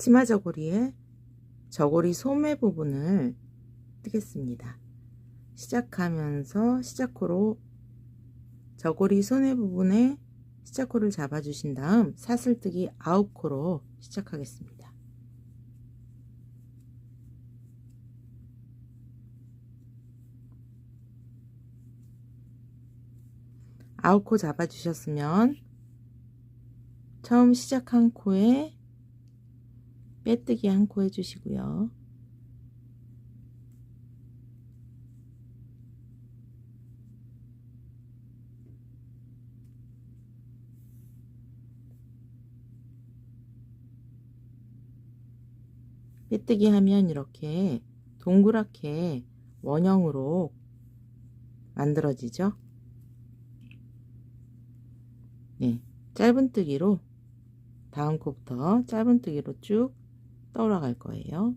치마 저고리에 저고리 소매 부분을 뜨겠습니다. 시작하면서 시작코로 저고리 소매 부분에 시작코를 잡아주신 다음 사슬뜨기 9코로 시작하겠습니다. 아홉 코 잡아주셨으면 처음 시작한 코에 빼뜨기 한 코 해주시고요. 빼뜨기 하면 이렇게 동그랗게 원형으로 만들어지죠. 네, 짧은뜨기로 다음 코부터 짧은뜨기로 쭉 떠올라갈 거예요.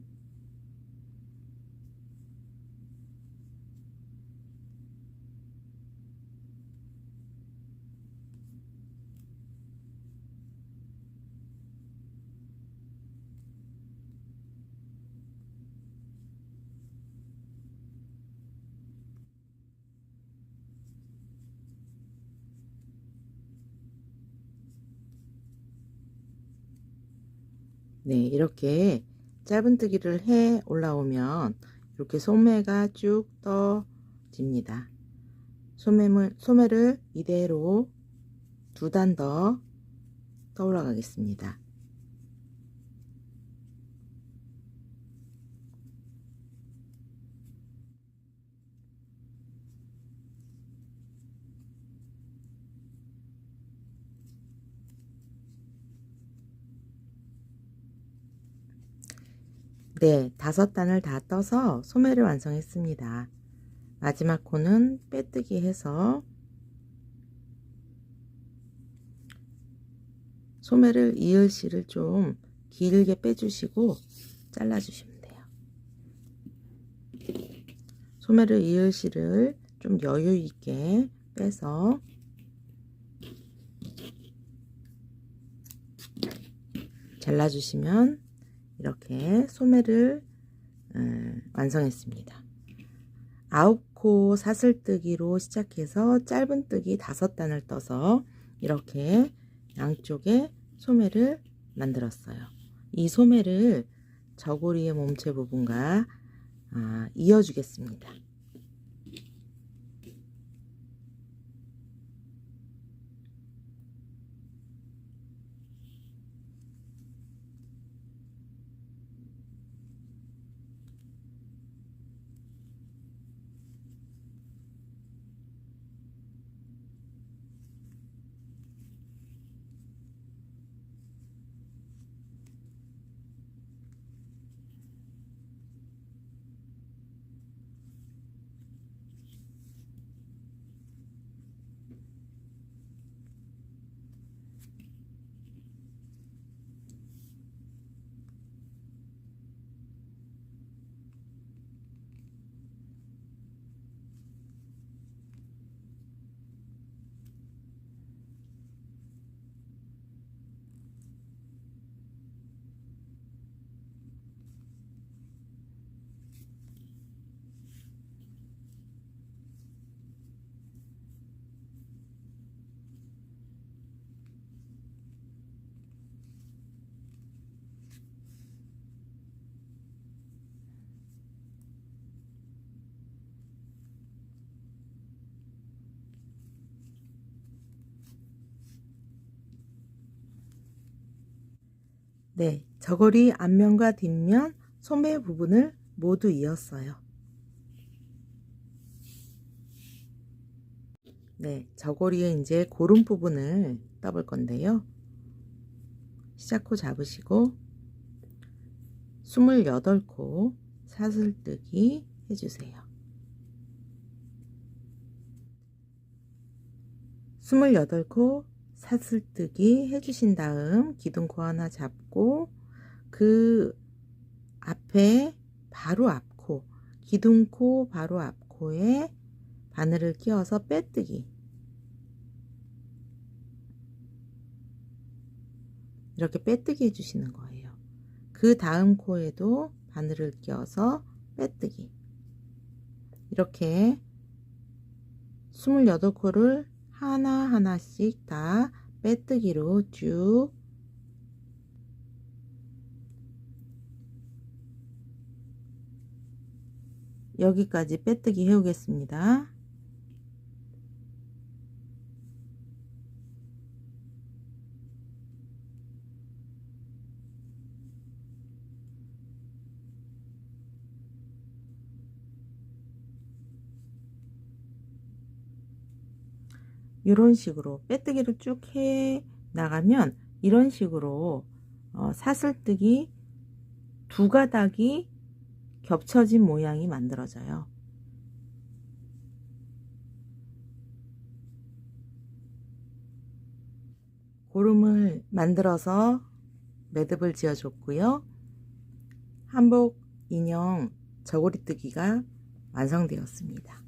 네, 이렇게 짧은뜨기를 해 올라오면 이렇게 소매가 쭉 떠집니다. 소매물, 소매를 이대로 두 단 더 떠올라 가겠습니다. 네, 다섯 단을 다 떠서 소매를 완성했습니다. 마지막 코는 빼뜨기 해서 소매를 이을실을 좀 길게 빼주시고 잘라주시면 돼요. 소매를 이을실을 좀 여유 있게 빼서 잘라주시면 이렇게 소매를 음, 완성했습니다. 아홉 코 사슬뜨기로 시작해서 짧은뜨기 다섯 단을 떠서 이렇게 양쪽에 소매를 만들었어요. 이 소매를 저고리의 몸체 부분과 아, 이어주겠습니다. 네, 저고리 앞면과 뒷면 소매 부분을 모두 이었어요. 네, 저고리에 이제 고름 부분을 떠볼 건데요. 시작코 잡으시고 28코 사슬뜨기 해주세요. 28코 사슬뜨기 해주신 다음 기둥코 하나 잡고 그 앞에 바로 앞코 기둥코 바로 앞코에 바늘을 끼워서 빼뜨기 이렇게 빼뜨기 해주시는 거예요. 그그 다음 코에도 바늘을 껴서 빼뜨기 이렇게 28코를 하나하나씩 다 빼뜨기로 쭉 여기까지 빼뜨기 해오겠습니다. 이런 식으로 빼뜨기를 쭉 해 나가면 이런 식으로 어, 사슬뜨기 두 가닥이 겹쳐진 모양이 만들어져요. 고름을 만들어서 매듭을 지어줬고요. 한복 인형 저고리뜨기가 완성되었습니다.